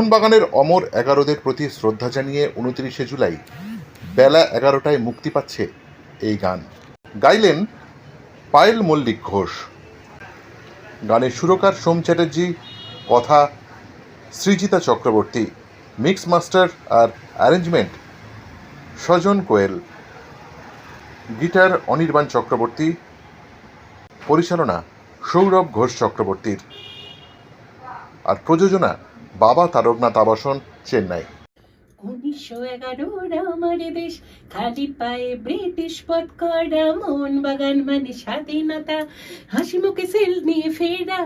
মোহনবাগানের অমর এগারোদের প্রতি শ্রদ্ধা জানিয়ে উনত্রিশে জুলাই বেলা এগারোটায় মুক্তি পাচ্ছে এই গান। গাইলেন পায়েল মল্লিক ঘোষ। গানের সুরকার সোম চ্যাটার্জি, কথা সৃজিতা চক্রবর্তী, মিক্স মাস্টার আর অ্যারেঞ্জমেন্ট স্বজন কোয়েল, গিটার অনির্বাণ চক্রবর্তী, পরিচালনা সৌরভ ঘোষ চক্রবর্তীর। আর প্রযোজনা বাবা তারকনাথ আবাসন চেন্নাই। উনিশশো এগারোর আমার দেশ, খালি পায়ে ব্রিটিশ পথ করা, মন বাগান মানে স্বাধীনতা, হাসি মুখে সেল নিয়ে ফেরা।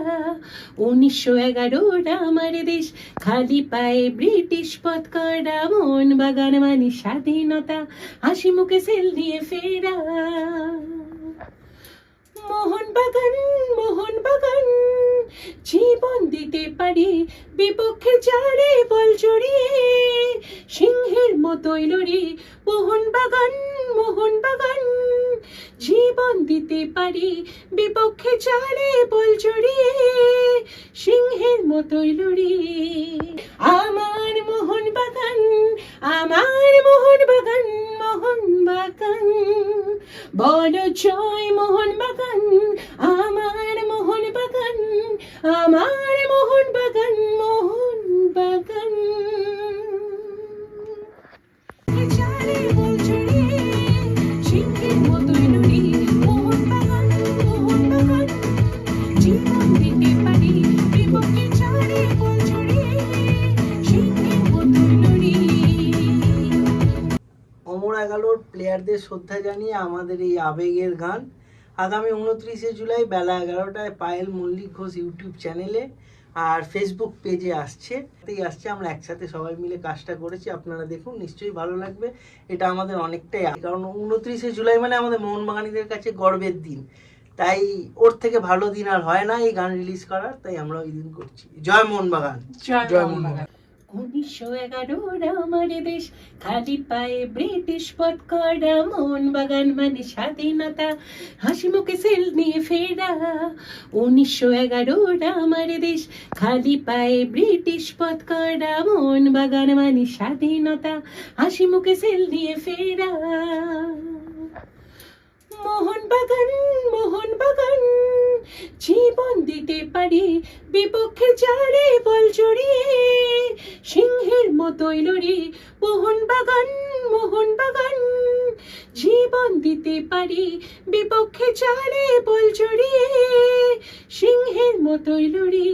উনিশশো এগারোর আমার দেশ, খালি পায়ে ব্রিটিশ পথ করা, মন বাগান মানে স্বাধীনতা, হাসি মুখে সেল নিয়ে ফেরা। মোহন বাগান মোহন বাগান। জীবন দিতে পারি। বিপক্ষে চারে বল জড়িয়ে, সিংহের মতোই লড়ি। মোহন বাগান মোহন বাগান, জীবন দিতে পারি। বিপক্ষে চারে বল জড়িয়ে, সিংহের মতোই লড়ি। আমার মোহন বাগান, আমার মোহন বাগান মোহন বাগান। বড় জয় মোহন বাগান প্লেয়ারদের শ্রদ্ধা জানিয়ে আমাদের এই আবেগের গান। আগামী উনত্রিশে জুলাই বেলা এগারোটায় পায়েল মল্লিক ঘোষ ইউটিউব চ্যানেলে আর ফেসবুক পেজে আসছে। তাই আসছে, আমরা একসাথে সবাই মিলে কাজটা করেছি। আপনারা দেখুন, নিশ্চয়ই ভালো লাগবে। এটা আমাদের অনেকটাই। কারণ উনত্রিশে জুলাই মানে আমাদের মোহনবাগানীদের কাছে গর্বের দিন। তাই ওর থেকে ভালো দিন আর হয় না এই গান রিলিজ করার তাই আমরা ওই দিন করছি। জয় মোহনবাগান। জয় মোহনবাগান। উনিশশো এগারোর আমার দেশ খালি পায়ে ব্রিটিশ পথ করা মন বাগান মানে স্বাধীনতা। হাসি মুখে সেল নিয়ে ফেরা। উনিশশো এগারোর আমার দেশ খালি পায়ে ব্রিটিশ পথ করা মন বাগান মানে স্বাধীনতা। হাসি মুখে সেল নিয়ে ফেরা। মোহন বাগান, মোহন বাগান। জীবন দিতে পারি বিপক্ষে চারে বল জড়িয়ে। সিংহের মতোই লড়ি, মোহন বাগান মোহন বাগান। জীবন দিতে পারি বিপক্ষে চারে বল জড়িয়ে। সিংহের মতোই লড়ি।